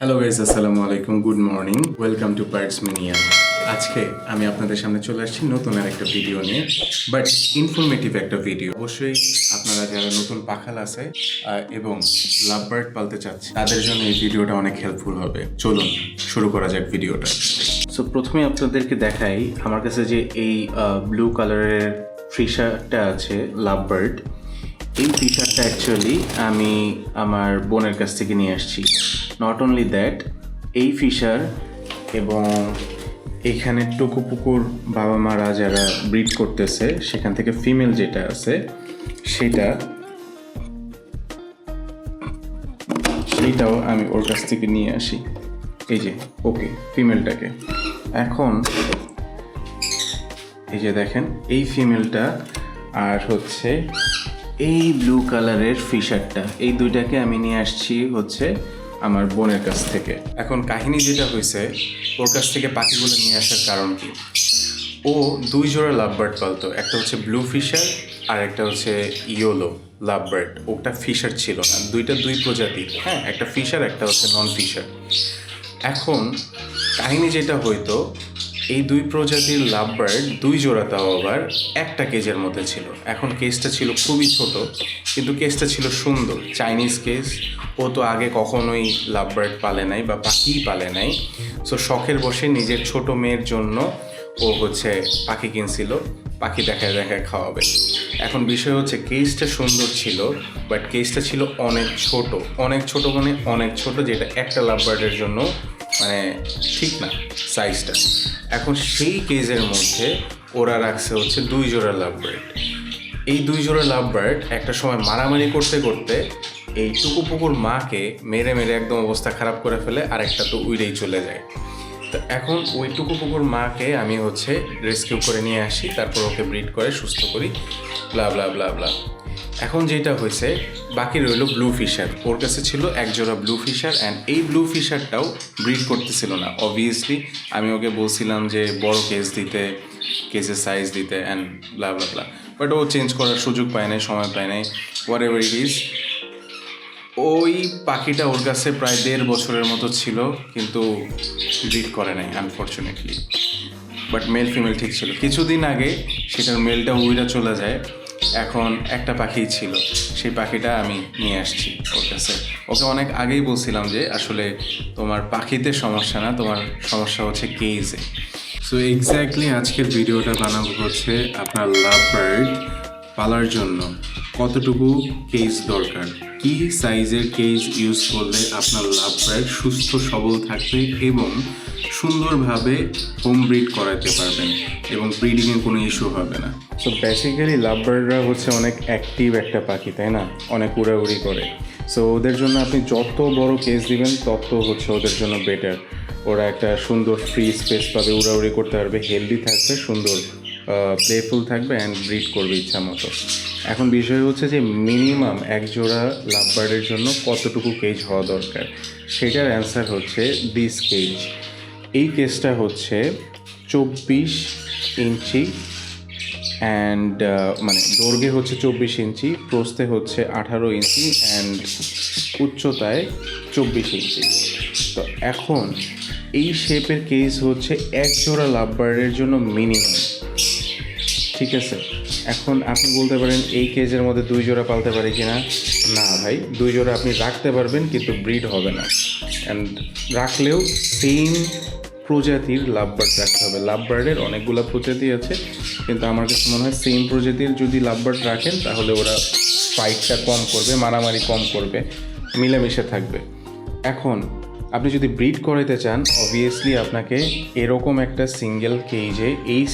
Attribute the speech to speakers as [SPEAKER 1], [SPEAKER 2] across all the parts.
[SPEAKER 1] Hello guys আসসালামু আলাইকুম good morning welcome to birds মিনিয়া আজকে আমি আপনাদের সামনে চলে আসছি নতুন আর একটা ভিডিও নিয়ে বাট ইনফরমেটিভ একটা ভিডিও অবশ্যই আপনারা যারা নতুন পাখাল আছে এবং লাভ বার্ড পালতে চাচ্ছে তাদের জন্য এই ভিডিওটা অনেক হেল্পফুল হবে। চলুন, শুরু করা যাক ভিডিওটা সো প্রথমে আপনাদেরকে দেখাই আমার কাছে যে এই ব্লু কালারের ফিশারটা আছে লাভ বার্ড এই টি অ্যাকচুয়ালি আমি আমার বোনের কাছ থেকে নিয়ে আসছি। নট অনলি দ্যাট এই ফিশার এবং এখানে টুকুপুকুর বাবা মারা যারা ব্রিড করতেছে, সেখান থেকে ফিমেল যেটা আছে, সেটা সেইটাও আমি ওর কাছ থেকে নিয়ে আসি। এই যে, ওকে, ফিমেলটাকে। এখন এই যে দেখেন, এই ফিমেলটা আর হচ্ছে এই ব্লু কালারের ফিশারটা। এই দুইটাকে আমি নিয়ে আসছি হচ্ছে আমার বোনের কাছ থেকে। এখন কাহিনী যেটা হয়েছে, ওর কাছ থেকে পাখিগুলো নিয়ে আসার কারণ কি? ও দুই জোড়া লাভবার্ড পালতো, একটা হচ্ছে ব্লু ফিশার আর একটা হচ্ছে ইয়োলো লাভবার্ড। ওটা ফিশার ছিল না, দুইটা দুই প্রজাতি। হ্যাঁ একটা ফিশার, একটা হচ্ছে নন ফিশার এখন কাহিনী যেটা হইতো এই দুই প্রজাতির লাভ বার্ড দুই জোড়া তাও আবার একটা কেজের মধ্যে ছিল। এখন কেসটা ছিল খুবই ছোট, কিন্তু কেসটা ছিল সুন্দর। চাইনিজ কেস, ও তো আগে কখনোই লাভবার্ড পালে নাই বা পাখিই পালে নাই। সো শখের বসে নিজের ছোট মেয়ের জন্য ও হচ্ছে পাখি কিনছিল, পাখি দেখায় দেখায় খাওয়াবে। এখন বিষয় হচ্ছে কেসটা সুন্দর ছিল বাট কেসটা ছিল অনেক ছোট। অনেক ছোট মানে অনেক ছোট, যেটা একটা লাভ বার্ডের জন্য মানে ঠিক না সাইজটা এখন সেই কেজের মধ্যে ওরা রাখছে হচ্ছে দুই জোড়া লাভবার্ড এই দুই জোড়া লাভবার্ড একটা সময় মারামারি করতে করতে এই টুকুপুকুর মাকে মেরে মেরে একদম অবস্থা খারাপ করে ফেলে আর একটা তো উইড়েই চলে যায়। তো এখন ওই টুকুপুকুর মাকে আমি হচ্ছে রেস্কিউ করে নিয়ে আসি, তারপর ওকে ব্রিড করে সুস্থ করি ব্লা ব্লা ব্লা ব্লা এখন যেটা হয়েছে, বাকি রইল ব্লু ফিশার ওর কাছে ছিল এক জোড়া ব্লু ফিশার অ্যান্ড এই ব্লু ফিশারটাও ব্রিড করতেছিল না। অবভিয়াসলি আমি ওকে বলছিলাম যে বড় কেস দিতে কেসের সাইজ দিতে and blah blah blah but O change করার সুযোগ পায় নাই, সময় পায় নাই হোয়াট এভার ইট ইজ ওই পাখিটা ওর কাছে প্রায় দেড় বছরের মতো ছিল, কিন্তু ব্রিড করে নাই আনফর্চুনেটলি বাট মেল ফিমেল ঠিক ছিল। কিছুদিন আগে সেটার মেলটা উইরা চলে যায়। এখন একটা পাখি ছিল। সেই পাখিটা আমি নিয়ে আসছি ওর কাছে। ওকে অনেক আগেই বলছিলাম যে, আসলে তোমার পাখিতে সমস্যা না, তোমার সমস্যা হচ্ছে কেইজে সো এক্স্যাক্টলি আজকের ভিডিওটা বানাবো হচ্ছে আপনার লাভ বার্ড পালার জন্য কতটুকু কেজ দরকার? কি সাইজের কেজ ইউজ করলে আপনার লাভ বার্ড সুস্থ, সবল থাকবে এবং সুন্দরভাবে হোম ব্রিড করাতে পারবেন এবং ব্রিডিংয়ে কোনো ইস্যু হবে না? সো বেসিক্যালি লাভ বার্ডরা হচ্ছে অনেক অ্যাক্টিভ একটা পাখি, তাই না? অনেক উড়াউড়ি করে। সো ওদের জন্য আপনি যত বড় কেস দিবেন, তত হচ্ছে ওদের জন্য বেটার ওরা একটা সুন্দর ফ্রি স্পেস পাবে, উড়াউড়ি করতে পারবে হেলদি থাকবে, সুন্দর। প্লেফুল থাকবে অ্যান্ড ব্রিড করবে ইচ্ছা মতো। এখন বিষয় হচ্ছে যে মিনিমাম এক জোড়া লাভবার্ডের জন্য কতটুকু কেজ হওয়া দরকার? সেটার অ্যান্সার হচ্ছে দিস কেজ এই কেসটা হচ্ছে চব্বিশ ইঞ্চি অ্যান্ড মানে দৈর্ঘ্যে হচ্ছে চব্বিশ ইঞ্চি, প্রস্থে হচ্ছে আঠারো ইঞ্চি অ্যান্ড উচ্চতায় চব্বিশ ইঞ্চি। তো এখন এই শেপের কেস হচ্ছে এক জোড়া লাভবার্ডের জন্য মিনিমাম ঠিক আছে। এখন আপনি বলতে পারেন এই কেজের মধ্যে দুই জোড়া পালতে পারি কি না না ভাই, দুই জোড়া আপনি রাখতে পারবেন কিন্তু ব্রিড হবে না। অ্যান্ড রাখলেও সেম প্রজাতির লাভবার্ড রাখতে হবে। লাভবার্ডের অনেকগুলো প্রজাতি আছে, কিন্তু আমার কাছে মনে হয় সেম প্রজাতির যদি লাভবার্ড রাখেন, তাহলে ওরা ফাইটটা কম করবে, মারামারি কম করবে, মিলেমিশে থাকবে। এখন আপনি যদি ব্রিড করাইতে চান অবভিয়াসলি আপনাকে এরকম একটা সিঙ্গেল কেজে এই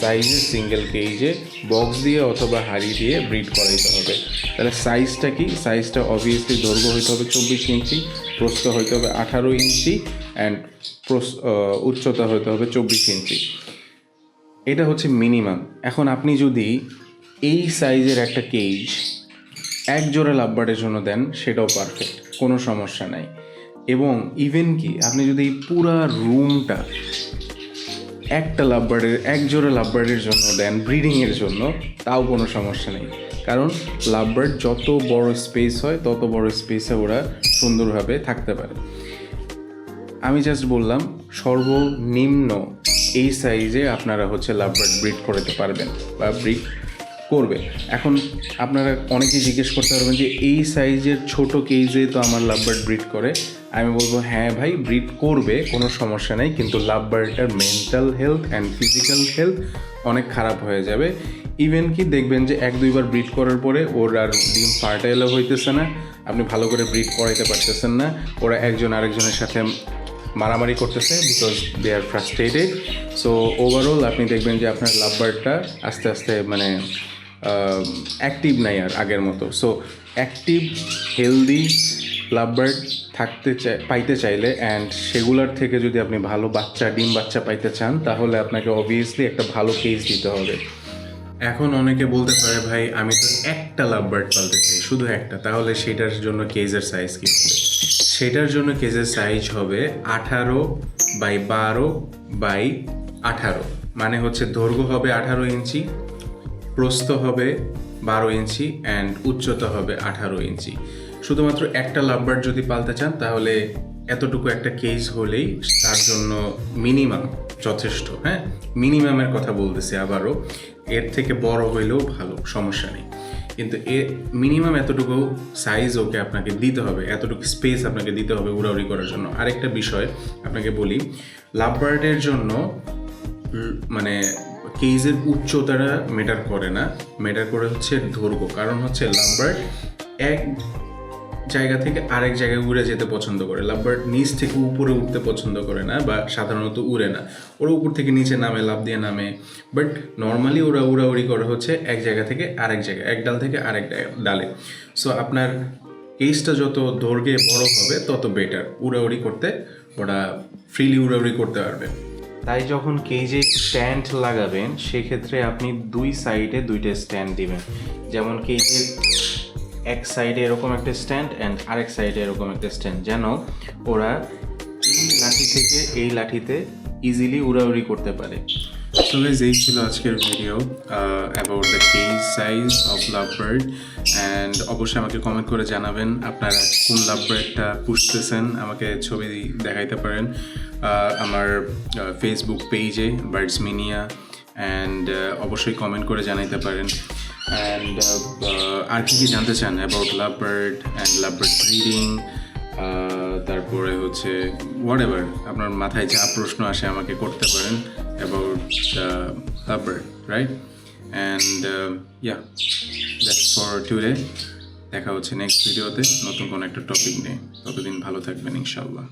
[SPEAKER 1] সাইজের সিঙ্গেল কেজে বক্স দিয়ে অথবা হাড়ি দিয়ে ব্রিড করাইতে হবে। তাহলে সাইজটা কি? সাইজটা অবভিয়াসলি দৈর্ঘ্য হইতে হবে চব্বিশ ইঞ্চি, প্রস্থ হইতে হবে আঠারো ইঞ্চি অ্যান্ড প্রস উচ্চতা হইতে হবে চব্বিশ ইঞ্চি। এটা হচ্ছে মিনিমাম এখন আপনি যদি এই সাইজের একটা কেজ এক জোড়া লাভবার্ডের জন্য দেন, সেটাও পারফেক্ট কোনো সমস্যা নাই। এবং ইভেন কি, আপনি যদি এই পুরা রুমটা একটা লাভবার্ডের এক জোড়া লাভবার্ডের জন্য দেন ব্রিডিংয়ের জন্য, তাও কোনো সমস্যা নেই। কারণ লাভবার্ড যত বড় স্পেস হয়, তত বড় স্পেসে ওরা সুন্দরভাবে থাকতে পারে। আমি জাস্ট বললাম, সর্বনিম্ন এই সাইজে আপনারা হচ্ছে লাভ বার্ড করতে পারবেন বা ব্রিড করবে এখন আপনারা অনেকেই জিজ্ঞেস করতে পারবেন যে এই সাইজের ছোট কেজে তো আমার লাভ বার্ড ব্রিড করে আমি বলব হ্যাঁ ভাই ব্রিড করবে, কোনো সমস্যা নেই, কিন্তু love বার্ডটার mental health and physical health অনেক খারাপ হয়ে যাবে। ইভেন কি দেখবেন যে এক দুইবার ব্রিড করার পরে ওর আর ডিম ফার্টাইলও হইতেছে না, আপনি ভালো করে ব্রিড করাইতে পারতেছেন না, ওরা একজন আরেকজনের সাথে মারামারি করতেছে because they are frustrated so overall আপনি দেখবেন যে আপনার লাভ বার্ডটা আস্তে আস্তে মানে অ্যাক্টিভ নাই আর আগের মতো। So active healthy love bird থাকতে চাই, পাইতে চাইলে অ্যান্ড সেগুলার থেকে যদি আপনি ভালো বাচ্চা, ডিম বাচ্চা পাইতে চান, তাহলে আপনাকে অবভিয়াসলি একটা ভালো কেস দিতে হবে। এখন অনেকে বলতে পারে, ভাই, আমি তো একটা লাভ বার্ড পালতে চাই, শুধু একটা, তাহলে সেটার জন্য কেজের সাইজ কী হবে? সেটার জন্য কেজের সাইজ হবে আঠারো বাই বারো বাই আঠারো। মানে হচ্ছে দৈর্ঘ্য হবে আঠারো ইঞ্চি, প্রস্থ হবে বারো ইঞ্চি অ্যান্ড উচ্চতা হবে আঠারো ইঞ্চি। শুধুমাত্র একটা লাভবার্ড যদি পালতে চান, তাহলে এতটুকু একটা কেজ হলেই তার জন্য মিনিমাম যথেষ্ট হ্যাঁ? মিনিমামের কথা বলতেছি আবারও। এর থেকে বড় হইলেও ভালো, সমস্যা নেই। কিন্তু এ মিনিমাম এতটুকু সাইজ ওকে আপনাকে দিতে হবে, এতটুকু স্পেস আপনাকে দিতে হবে উড়াউড়ি করার জন্য। আরেকটা বিষয় আপনাকে বলি লাভবার্ডের জন্য মানে কেজের উচ্চতাটা মেটার করে না। মেটার করে হচ্ছে দৈর্ঘ্য। কারণ হচ্ছে লাভবার্ড এক জায়গা থেকে আরেক জায়গায় উড়ে যেতে পছন্দ করে। লাভবার্ড নিচ থেকে উপরে উঠতে পছন্দ করে না বা সাধারণত উড়ে না। ওরা উপর থেকে নিচে নামে লাভ দিয়ে নামে। বাট নর্মালি ওরা উড়াউড়ি করে হচ্ছে এক জায়গা থেকে আরেক জায়গায়, এক ডাল থেকে আরেক ডালে। সো আপনার কেসটা যত দৈর্ঘ্যে বড় হবে, তত বেটার উড়াউড়ি করতে, ওরা ফ্রিলি উড়াউড়ি করতে পারবে। তাই যখন কেজে স্ট্যান্ড লাগাবেন, সেক্ষেত্রে আপনি দুই সাইডে দুইটা স্ট্যান্ড দিবেন। যেমন কেজের এক সাইডে এরকম একটা স্ট্যান্ড অ্যান্ড আরেক সাইডে এরকম একটা স্ট্যান্ড যেন ওরা এই লাঠি থেকে এই লাঠিতে ইজিলি উড়াউড়ি করতে পারে। সো এই ছিল আজকের video about the cage size of love bird and অবশ্যই আমাকে কমেন্ট করে জানাবেন আপনারা কোন লাভ বার্ডটা পুষতেছেন, আমাকে ছবি দেখাইতে পারেন। আমার ফেসবুক পেজে বার্ডস মিনিয়া অ্যান্ড অবশ্যই কমেন্ট করে জানাইতে পারেন। অ্যান্ড আর কি কি জানতে চান about love bird and love bird breeding তারপরে হচ্ছে হোয়াট এভার আপনার মাথায় যা প্রশ্ন আসে আমাকে করতে পারেন about love bird right and yeah that's for today দেখা হচ্ছে নেক্সট ভিডিওতে নতুন কোনো একটা টপিক নিয়ে। ততদিন ভালো থাকবেন ইনশাল্লাহ